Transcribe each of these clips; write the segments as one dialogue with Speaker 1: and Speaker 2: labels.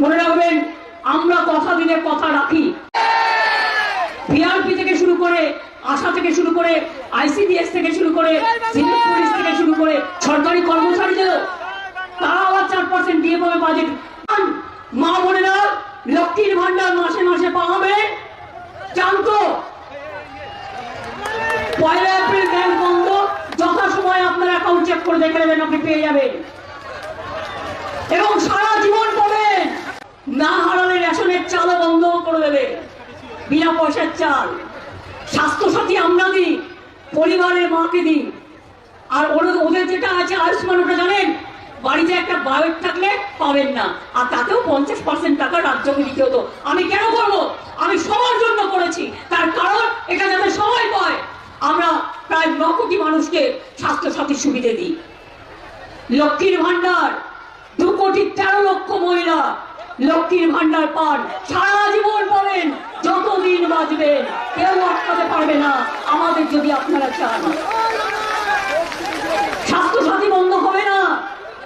Speaker 1: মনে রাখবেন, আমরা কথা দিলে কথা রাখি। বিআরপি থেকে শুরু করে আশা থেকে শুরু করে আইসিডিএস থেকে শুরু করে সিভিল পুলিশ থেকে শুরু করে, সরকারি আবার চার পার্সেন্ট দিয়ে পাবে বাজেট মা লক্ষ্মীর ভান্ডার মাসে মাসে পাবে জানতো? পয়লা এপ্রিল ব্যাংক বন্ধ, যথাসময়ে আপনার অ্যাকাউন্ট চেক করে দেখে নেবেন, আপনি পেয়ে যাবেন। এবং সারা জীবন পাবেন না হারালে রেশনের চালও বন্ধ করে দেবে বিনা পয়সার চাল। স্বাস্থ্যসাথী আমরা দিই পরিবারের মাকে দিই। আর ওদের যেটা আছে আয়ুষ্মান, ওটা জানেন? বাড়িতে একটা বায়োট থাকলে পাবেন না। আর তাতেও পঞ্চাশ পার্সেন্ট টাকা রাজ্যকে দিতে হতো। আমি কেন করব? আমি সবার জন্য করেছি। তার কারণ এটা যাতে সবাই পায়। আমরা প্রায় ন কোটি মানুষকে স্বাস্থ্যসাথীর সুবিধে দিই। লক্ষ্মীর ভান্ডার দু কোটি তেরো লক্ষ মহিলা লক্ষ্মীর ভান্ডার পান। সারা জীবন পাবেন বাঁচবেন কেউ আটকাতে পারবে না। আমাদের যদি আপনারা চান। স্বাস্থ্যসাথী বন্ধ হবে না।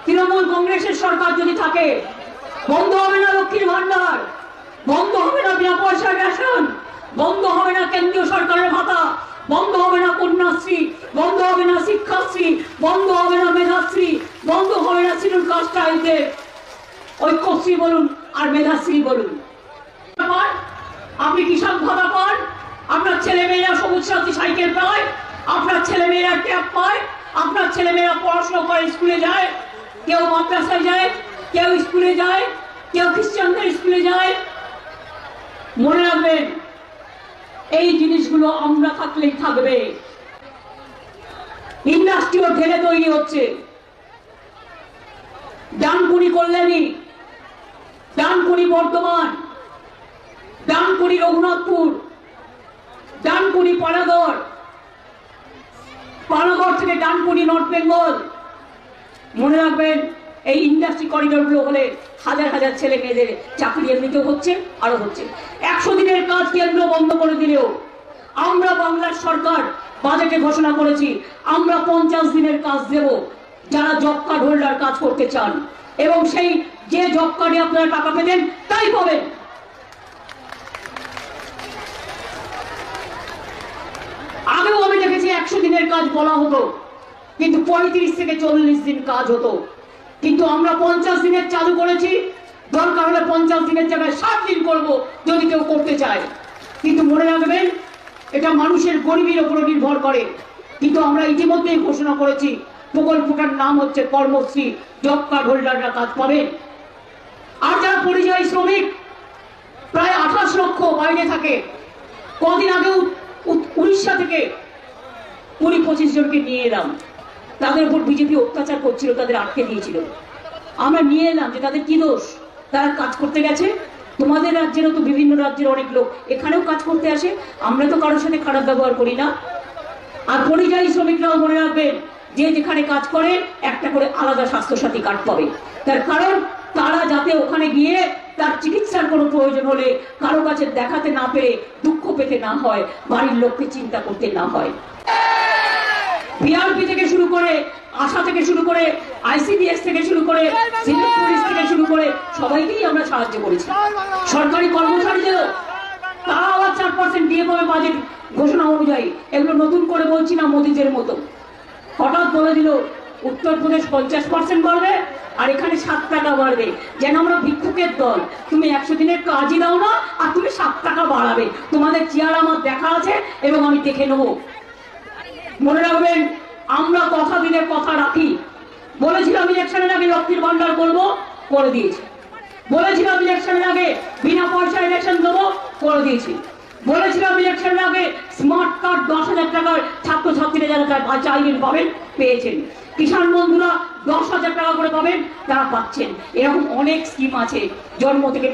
Speaker 1: তৃণমূল কংগ্রেসের সরকার যদি থাকে, বন্ধ হবে না লক্ষ্মীর ভান্ডার বন্ধ হবে না বিনা পয়সার রেশন। বন্ধ হবে না কেন্দ্রীয় সরকারের ভাতা। বন্ধ হবে না কন্যাশ্রী। বন্ধ হবে না শিক্ষাশ্রী। বন্ধ হবে না মেধাশ্রী। বন্ধ হবে না শিডিউল কাস্ট ট্রাইবদের ঐক্যশ্রী বলুন আর মেধাশ্রী বলুন। আপনি কৃষক ভাতা পান আপনার ছেলে মেয়েরা সবুজ সাথী সাইকেল পায়, আপনার ছেলে মেয়েরা ট্যাব পায়, আপনার ছেলে মেয়েরা পড়াশোনা করে স্কুলে যায়, কেউ মাদ্রাসায় যায়, কেউ স্কুলে যায়, কেউ খ্রিস্টানদের স্কুলে যায়। মনে রাখবেন, এই জিনিসগুলো আমরা থাকলেই থাকবে। ইন্ডাস্ট্রিও ঢেলে তৈরি হচ্ছে। ডানকুনি কল্যাণী ডানকুনি বর্ধমান ডানকুনি রঘুনাথপুর ডানকুনি পানাগড় পানাগড় থেকে ডানকুনি নর্থ বেঙ্গল। মনে রাখবেন, এই ইন্ডাস্ট্রি করিডোরগুলো হলে হাজার হাজার ছেলে মেয়েদের চাকরি এমনিতেও হচ্ছে, আরও হচ্ছে। একশো দিনের কাজ কেন্দ্র বন্ধ করে দিলেও আমরা বাংলার সরকার বাজেটে ঘোষণা করেছি, আমরা পঞ্চাশ দিনের কাজ দেব যারা জব কার্ড হোল্ডার কাজ করতে চান। এবং সেই যে জব কার্ডে আপনারা টাকা পেতেন, তাই পাবেন। আগেও আমি দেখেছি একশো দিনের কাজ বলা হতো, কিন্তু পঁয়ত্রিশ থেকে চল্লিশ দিন কাজ হতো। কিন্তু আমরা পঞ্চাশ দিনের চালু করেছি, দরকার হলে পঞ্চাশ দিনের জায়গায় ষাট দিন করব যদি কেউ করতে চায়। কিন্তু মনে রাখবেন, এটা মানুষের গরিবের উপর নির্ভর করে। কিন্তু আমরা ইতিমধ্যেই ঘোষণা করেছি প্রকল্পটার নাম হচ্ছে কর্মশ্রী জব কার্ড হোল্ডাররা কাজ পাবেন। আর যারা পরিযায়ী শ্রমিক, প্রায় আঠাশ লক্ষ বাইরে থাকে। কদিন আগে উড়িষ্যা থেকে কুড়ি পঁচিশ জনকে নিয়ে এলাম। তাদের উপর বিজেপি অত্যাচার করছিল, তাদের আটকে দিয়েছিল। আমরা নিয়ে এলাম যে তাদের কি দোষ? তারা কাজ করতে গেছে। তোমাদের রাজ্যেরও তো বিভিন্ন রাজ্যের অনেক লোক এখানেও কাজ করতে আসে। আমরা তো কারোর সাথে খারাপ ব্যবহার করি না। আর পরিযায়ী শ্রমিকরাও মনে রাখবেন, যে যেখানে কাজ করে, একটা করে আলাদা স্বাস্থ্যসাথী কার্ড পাবে। তার কারণ তারা যাতে ওখানে গিয়ে তার চিকিৎসার কোনো প্রয়োজন হলে কারও কাছে দেখাতে না পেরে দুঃখ পেতে না হয়, বাড়ির লোককে চিন্তা করতে না হয়। বিআরপি থেকে শুরু করে আশা থেকে শুরু করে আইসিডিএস থেকে শুরু করে, সিভিল পুলিশ থেকে শুরু করে সবাইকেই আমরা সাহায্য করেছি। সরকারি কর্মচারীদেরও তারা আবার চার পার্সেন্ট দিয়ে পাবে বাজেট ঘোষণা অনুযায়ী। এগুলো নতুন করে বলছি না মোদিদের মতো। হঠাৎ বলে দিল, উত্তরপ্রদেশ পঞ্চাশ পার্সেন্ট বাড়বে আর এখানে সাত টাকা বাড়বে। যেন আমরা ভিক্ষুকের দল। তুমি একশো দিনের কাজই দাও না, আর তুমি সাত টাকা বাড়াবে। তোমাদের চেয়ার আমার দেখা আছে, এবং আমি দেখে নেব। মনে রাখবেন, আমরা কথা দিলে কথা রাখি। বলেছিলাম ইলেকশনের আগে লক্ষ্মীর ভান্ডার করব, করে দিয়েছি। বলেছিলাম ইলেকশনের আগে বিনা পয়সা ইলেকশন দেবো, করে দিয়েছি। বলেছিলাম ইলেকশনের আগে স্মার্ট কার্ড দশ হাজার টাকার ছাত্রছাত্রীরা যারা তার চাইবেন পাবেন, পেয়েছেন। কিষাণ বন্ধুরা দশ হাজার টাকা করে পাবেন, তারা পাচ্ছেন। এরকম অনেক স্কিম আছে, জন্ম থেকে